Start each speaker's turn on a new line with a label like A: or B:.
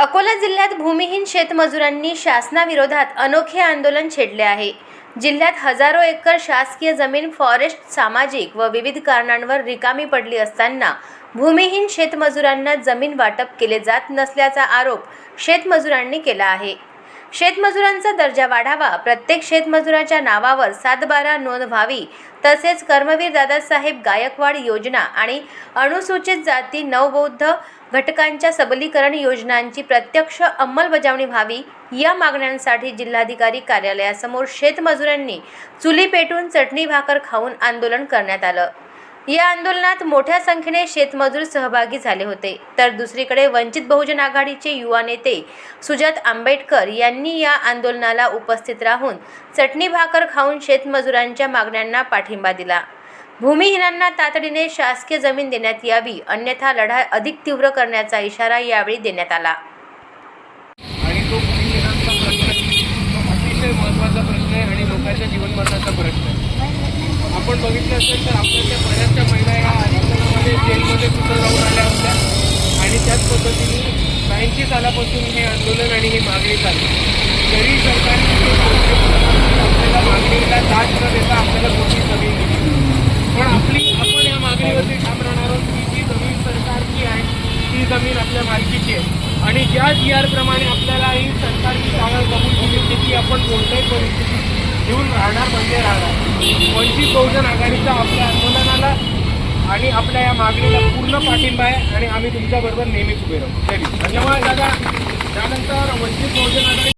A: अकोला जिल्ह्यात भूमिहीन शेतमजुरांनी शासनाविरोधात अनोखे आंदोलन छेडले आहे. जिल्ह्यात हजारो एकर शासकीय जमीन फॉरेस्ट सामाजिक व विविध कारणांवर रिकामी पडली असताना भूमिहीन शेतमजुरांना जमीन वाटप केले जात नसल्याचा आरोप शेतमजुरांनी केला आहे. शेतमजुरांचा दर्जा वाढावा प्रत्येक शेतमजुराच्या नावावर सातबारा नोंद व्हावी तसेच कर्मवीर दादासाहेब गायकवाड योजना आणि अनुसूचित जाती नवबौद्ध घटकांच्या सबलीकरण योजनांची प्रत्यक्ष अंमलबजावणी व्हावी या मागण्यांसाठी जिल्हाधिकारी कार्यालयासमोर शेतमजुरांनी चुली पेटून चटणी भाकर खाऊन आंदोलन करण्यात आलं. या आंदोलनात मोठ्या संख्येने शेतमजूर सहभागी झाले होते. तर दुसरीकडे वंचित बहुजन आघाडीचे युवा नेते सुजात आंबेडकर यांनी या आंदोलनाला उपस्थित राहून चटणी भाकर खाऊन शेतमजुरांच्या मागण्यांना पाठिंबा दिला. भूमिहीनांना तातडीने शासकीय जमीन देण्यात यावी अन्यथा लढा अधिक तीव्र करण्याचा इशारा यावेळी देण्यात आला.
B: आणि तो भूमिहीनांचा प्रश्न तो अतिशय महत्त्वाचा प्रश्न आहे आणि लोकांच्या जीवनमरणाचा प्रश्न आहे. आपण बघितलं असेल तर आपल्याच्या बऱ्याचशा महिला या आंदोलनामध्ये जेलमध्ये सुद्धा जाऊन आल्या होत्या. आणि त्याच पद्धतीने ब्याऐंशी सालापासून हे आंदोलन आणि ही मागणी चालली तरी सरकारने ते मागणी- आपल्याला मागणीला दाद न देता आपल्याला मोठी जमीन दिली पण आपली आपण या मागणीवरती ठाम राहणार आहोत की जी जमीन सरकारची आहे ती जमीन आपल्या मालकीची आहे. आणि ज्या जी आरप्रमाणे आपल्याला ही सरकारची जागा कबूल दिली होती ती आपण कोणत्याही परिस्थितीत घेऊन राहणार म्हणजे राहणार. वंचित बहुजन आघाडीचा आपल्या आंदोलनाला आणि आपल्या या मागणीला पूर्ण पाठिंबा आहे आणि आम्ही तुमच्याबरोबर नेहमीच उभे राहू. धन्यवाद दादा. त्यानंतर वंचित बहुजन आघाडी